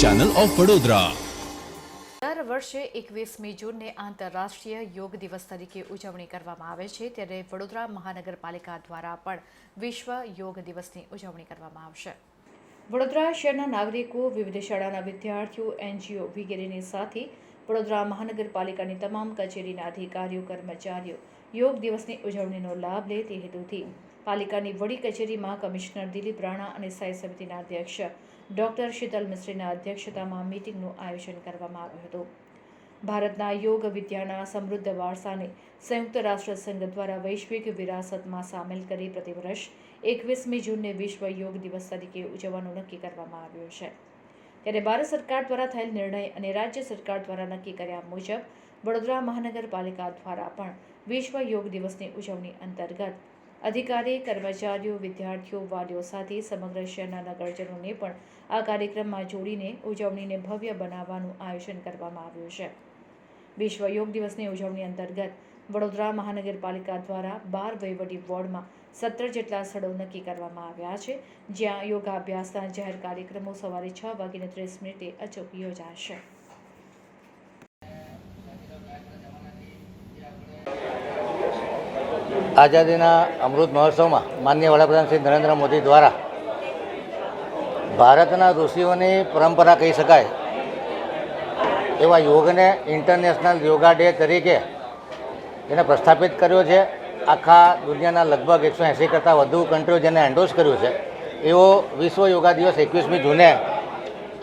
Channel of Vadodara દર વર્ષે એકવીસમી જૂનને આંતરરાષ્ટ્રીય યોગ દિવસ તરીકે ઉજવણી કરવામાં આવે છે. ત્યારે વડોદરા મહાનગરપાલિકા દ્વારા પણ વિશ્વ યોગ દિવસની ઉજવણી કરવામાં આવશે. વડોદરા શહેરના નાગરિકો, વિવિધ શાળાના વિદ્યાર્થીઓ, એનજીઓ વગેરેની સાથે વડોદરા મહાનગરપાલિકાની તમામ કચેરીના અધિકારીઓ, કર્મચારીઓ યોગ દિવસની ઉજવણીનો લાભ લે તે હેતુથી પાલિકાની વડી કચેરીમાં કમિશનર દિલીપ રાણા અને સ્થાયી સમિતિના અધ્યક્ષ ડોક્ટર શીતલ મિશ્રીના અધ્યક્ષતામાં મીટિંગનું આયોજન કરવામાં આવ્યું હતું. ભારતના યોગ, વિદ્યાના સમૃદ્ધ વારસાને સંયુક્ત રાષ્ટ્ર સંઘ દ્વારા વૈશ્વિક વિરાસતમાં સામેલ કરી પ્રતિવર્ષ એકવીસમી જૂનને વિશ્વ યોગ દિવસ તરીકે ઉજવવાનું નક્કી કરવામાં આવ્યું છે. ત્યારે ભારત સરકાર દ્વારા થયેલ નિર્ણય અને રાજ્ય સરકાર દ્વારા નક્કી કર્યા મુજબ વડોદરા મહાનગરપાલિકા દ્વારા પણ વિશ્વ યોગ દિવસની ઉજવણી અંતર્ગત અધિકારી, કર્મચારીઓ, વિદ્યાર્થીઓ, વાલીઓ સાથે સમગ્ર શહેરના નગરજનોને પણ આ કાર્યક્રમમાં જોડીને ઉજવણીને ભવ્ય બનાવવાનું આયોજન કરવામાં આવ્યું છે. વિશ્વ યોગ દિવસની ઉજવણી અંતર્ગત વડોદરા મહાનગરપાલિકા દ્વારા બાર વહીવટી વોર્ડમાં સત્તર જેટલા સ્થળો નક્કી કરવામાં આવ્યા છે, જ્યાં યોગાભ્યાસના જાહેર કાર્યક્રમો સવારે છ વાગીને ત્રીસ મિનિટે અચૂક યોજાશે. આઝાદીના અમૃત મહોત્સવમાં માન્ય વડાપ્રધાન શ્રી નરેન્દ્ર મોદી દ્વારા ભારતના ઋષિઓની પરંપરા કહી શકાય એવા યોગને ઇન્ટરનેશનલ યોગા ડે તરીકે એને પ્રસ્થાપિત કર્યો છે. આખા દુનિયાના લગભગ એકસો એંસી કરતાં વધુ કન્ટ્રીઓ જેને એન્ડોર્સ કર્યું છે. એવો વિશ્વ યોગા દિવસ એકવીસમી જૂને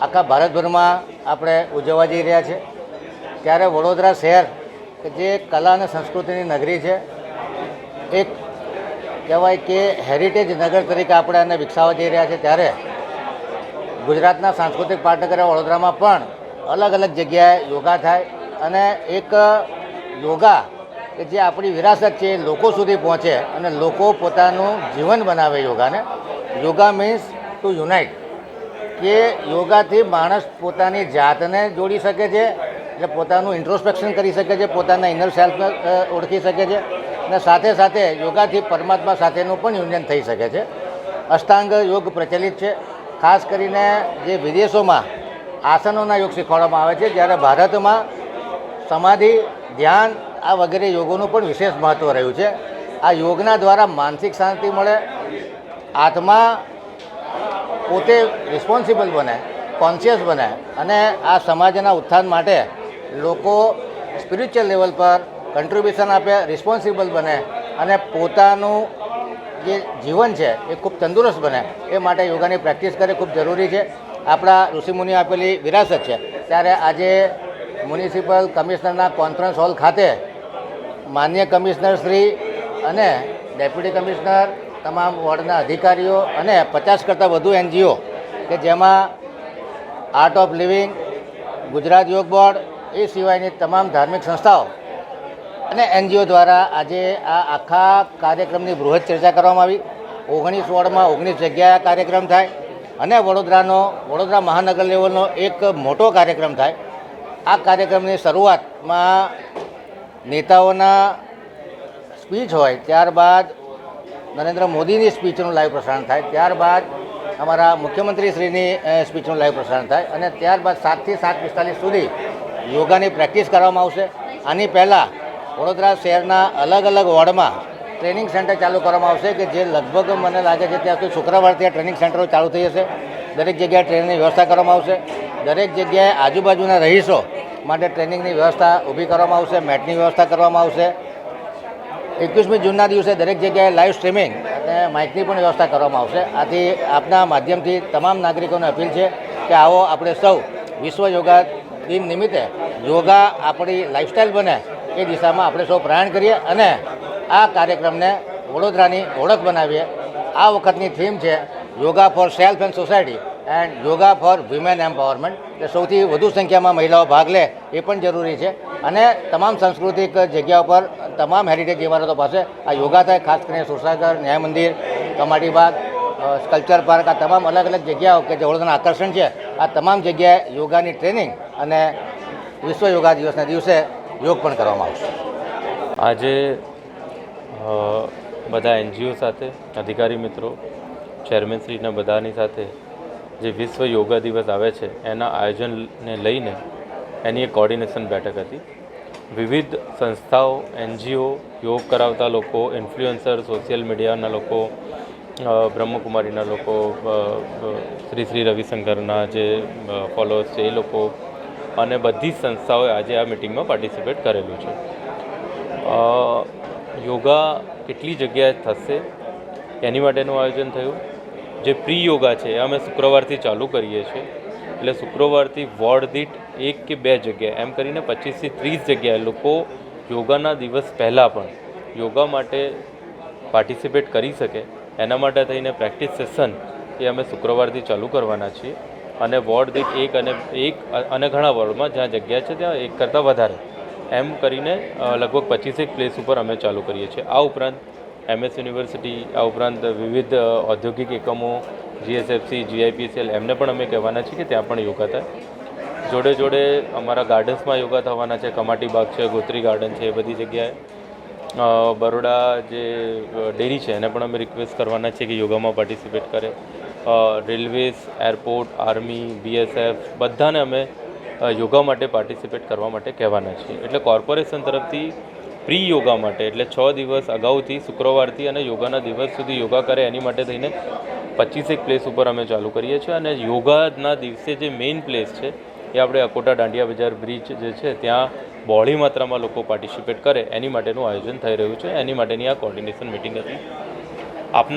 આખા ભારતભરમાં આપણે ઉજવવા જઈ રહ્યા છે. ત્યારે વડોદરા શહેર, કે જે કલા અને સંસ્કૃતિની નગરી છે એક કહેવાય કે હેરિટેજ નગર તરીકે આપણે આને વિકસાવવા જઈ રહ્યા છે ત્યારે ગુજરાતના સાંસ્કૃતિક પાટનગર વડોદરામાં પણ અલગ અલગ જગ્યાએ યોગા થાય અને એક યોગા કે જે આપણી વિરાસત છે એ લોકો સુધી પહોંચે અને લોકો પોતાનું જીવન બનાવે યોગાને. યોગા મીન્સ ટુ યુનાઇટ કે યોગાથી માણસ પોતાની જાતને જોડી શકે છે, એટલે પોતાનું ઇન્ટ્રોસ્પેક્શન કરી શકે છે, પોતાના ઇનર સેલ્ફને ઓળખી શકે છે. અને સાથે સાથે યોગાથી પરમાત્મા સાથેનું પણ યુનિયન થઈ શકે છે. અષ્ટાંગ યોગ પ્રચલિત છે. ખાસ કરીને જે વિદેશોમાં આસનોના યોગ શીખવાડવામાં આવે છે, જ્યારે ભારતમાં સમાધિ, ધ્યાન આ વગેરે યોગોનું પણ વિશેષ મહત્ત્વ રહ્યું છે. આ યોગના દ્વારા માનસિક શાંતિ મળે, આત્મા પોતે રિસ્પોન્સિબલ બને કોન્શિયસ બને અને આ સમાજના ઉત્થાન માટે લોકો સ્પિરિચ્યુઅલ લેવલ પર કન્ટ્રીબ્યુશન આપે રિસ્પોન્સિબલ બને અને પોતાનું જે જીવન છે એ ખૂબ તંદુરસ્ત બને. એ માટે યોગાની પ્રેક્ટિસ કરે ખૂબ જરૂરી છે. આપણા ઋષિમુનિ આપેલી વિરાસત છે. ત્યારે આજે મ્યુનિસિપલ કમિશનરના કોન્ફરન્સ હોલ ખાતે માન્ય કમિશનર શ્રી અને ડેપ્યુટી કમિશનર તમામ વોર્ડના અધિકારીઓ અને પચાસ કરતાં વધુ એનજીઓ કે જેમાં આર્ટ ઓફ લિવિંગ ગુજરાત યોગ બોર્ડ એ સિવાયની તમામ ધાર્મિક સંસ્થાઓ અને એનજીઓ દ્વારા આજે આ આખા કાર્યક્રમની બૃહદ ચર્ચા કરવામાં આવી. ઓગણીસ વોર્ડમાં ઓગણીસ જગ્યાએ કાર્યક્રમ થાય અને વડોદરાનો, વડોદરા મહાનગર લેવલનો એક મોટો કાર્યક્રમ થાય. આ કાર્યક્રમની શરૂઆતમાં નેતાઓના સ્પીચ હોય, ત્યારબાદ નરેન્દ્ર મોદીની સ્પીચનું લાઈવ પ્રસારણ થાય, ત્યારબાદ અમારા મુખ્યમંત્રીશ્રીની સ્પીચનું લાઈવ પ્રસારણ થાય અને ત્યારબાદ સાતથી સાત પિસ્તાલીસ સુધી યોગાની પ્રેક્ટિસ કરવામાં આવશે. આની પહેલાં વડોદરા શહેરના અલગ અલગ વોર્ડમાં ટ્રેનિંગ સેન્ટર ચાલુ કરવામાં આવશે કે જે લગભગ મને લાગે છે ત્યાં સુધી શુક્રવારથી આ ટ્રેનિંગ સેન્ટરો ચાલુ થઈ જશે. દરેક જગ્યાએ ટ્રેનિંગની વ્યવસ્થા કરવામાં આવશે. દરેક જગ્યાએ આજુબાજુના રહીશો માટે ટ્રેનિંગની વ્યવસ્થા ઊભી કરવામાં આવશે, મેટની વ્યવસ્થા કરવામાં આવશે. એકવીસમી જૂનના દિવસે દરેક જગ્યાએ લાઈવ સ્ટ્રીમિંગ અને માઇકની પણ વ્યવસ્થા કરવામાં આવશે. આથી આપના માધ્યમથી તમામ નાગરિકોને અપીલ છે કે આવો આપણે સૌ વિશ્વ યોગા દિન નિમિત્તે યોગા આપણી લાઇફસ્ટાઈલ બને એ દિશામાં આપણે સૌ પ્રયાણ કરીએ અને આ કાર્યક્રમને વડોદરાની ઓળખ બનાવીએ. આ વખતની થીમ છે yoga for self and society and yoga for women empowerment એટલે સૌથી વધુ સંખ્યામાં મહિલાઓ ભાગ લે એ પણ જરૂરી છે. અને તમામ સાંસ્કૃતિક જગ્યાઓ પર તમામ હેરિટેજ ઇમારતો પાસે આ યોગા થાય, ખાસ કરીને સુરસાગર, ન્યાય મંદિર, કમાટી બાગ સ્કલ્ચર પાર્ક આ તમામ અલગ અલગ જગ્યાઓ કે જે વડોદરાના આકર્ષણ છે, આ તમામ જગ્યાએ યોગાની ટ્રેનિંગ અને વિશ્વ યોગા દિવસના દિવસે યોગ પણ કરવામાં આવશે. આજે બધા એનજીઓ સાથે, અધિકારી મિત્રો ચેરમેનશ્રીના બધાની સાથે જે વિશ્વ યોગા દિવસ આવે છે, એના આયોજનને લઈને એની એક કોર્ડિનેશન બેઠક હતી. વિવિધ સંસ્થાઓ, એનજીઓ, યોગ કરાવતા લોકો ઇન્ફ્લુએન્સર સોશિયલ મીડિયાના લોકો બ્રહ્મકુમારીના લોકો શ્રી શ્રી રવિશંકરના જે ફોલોઅર્સ છે એ લોકો અને બધી જ સંસ્થાઓએ આજે આ મિટિંગમાં પાર્ટિસિપેટ કરેલું છે. યોગા કેટલી જગ્યાએ થશે એની માટેનું આયોજન થયું. જે પ્રી યોગા છે, એ અમે શુક્રવારથી ચાલુ કરીએ છીએ. એટલે શુક્રવારથી વોર્ડ દીઠ એક કે બે જગ્યાએ, એમ કરીને પચીસથી ત્રીસ જગ્યાએ લોકો યોગાના દિવસ પહેલાં પણ યોગા માટે પાર્ટિસિપેટ કરી શકે. એના માટે થઈને પ્રેક્ટિસ સેશન એ અમે શુક્રવારથી ચાલુ કરવાના છીએ. અને વોર્ડ દીઠ એક અને એક અને ઘણા વોર્ડમાં જ્યાં જગ્યા છે ત્યાં એક કરતાં વધારે. એમ કરીને લગભગ પચીસેક પ્લેસ ઉપર અમે ચાલુ કરીએ છીએ. આ ઉપરાંત એમએસ યુનિવર્સિટી, આ ઉપરાંત વિવિધ ઔદ્યોગિક એકમો, જીએસએફસી જીઆઈપીસીએલ એમને પણ અમે કહેવાના છીએ કે ત્યાં પણ યોગા થાય. જોડે જોડે અમારા ગાર્ડન્સમાં યોગા થવાના છે. કમાટી બાગ છે, ગોત્રી ગાર્ડન છે, એ બધી જગ્યાએ. બરોડા જે ડેરી છે, એને પણ અમે રિક્વેસ્ટ કરવાના છીએ કે યોગામાં પાર્ટિસિપેટ કરે. રેલવેઝ એરપોર્ટ આર્મી બીએસએફ બધાને અમે યોગા માટે પાર્ટિસિપેટ કરવા માટે કહેવાના છીએ. એટલે કોર્પોરેશન તરફથી પ્રી યોગા માટે, એટલે છ દિવસ અગાઉથી, શુક્રવારથી અને યોગાના દિવસ સુધી યોગા કરે એની માટે થઈને પચીસેક પ્લેસ ઉપર અમે ચાલુ કરીએ છીએ. અને યોગાના દિવસે જે મેઇન પ્લેસ છે એ આપણે અકોટા દાંડિયા બજાર બ્રિજ જે છે, ત્યાં બહોળી માત્રામાં લોકો પાર્ટિસિપેટ કરે. એની માટેનું આયોજન થઈ રહ્યું છે. એની માટેની આ કોર્ડિનેશન મિટિંગ હતી.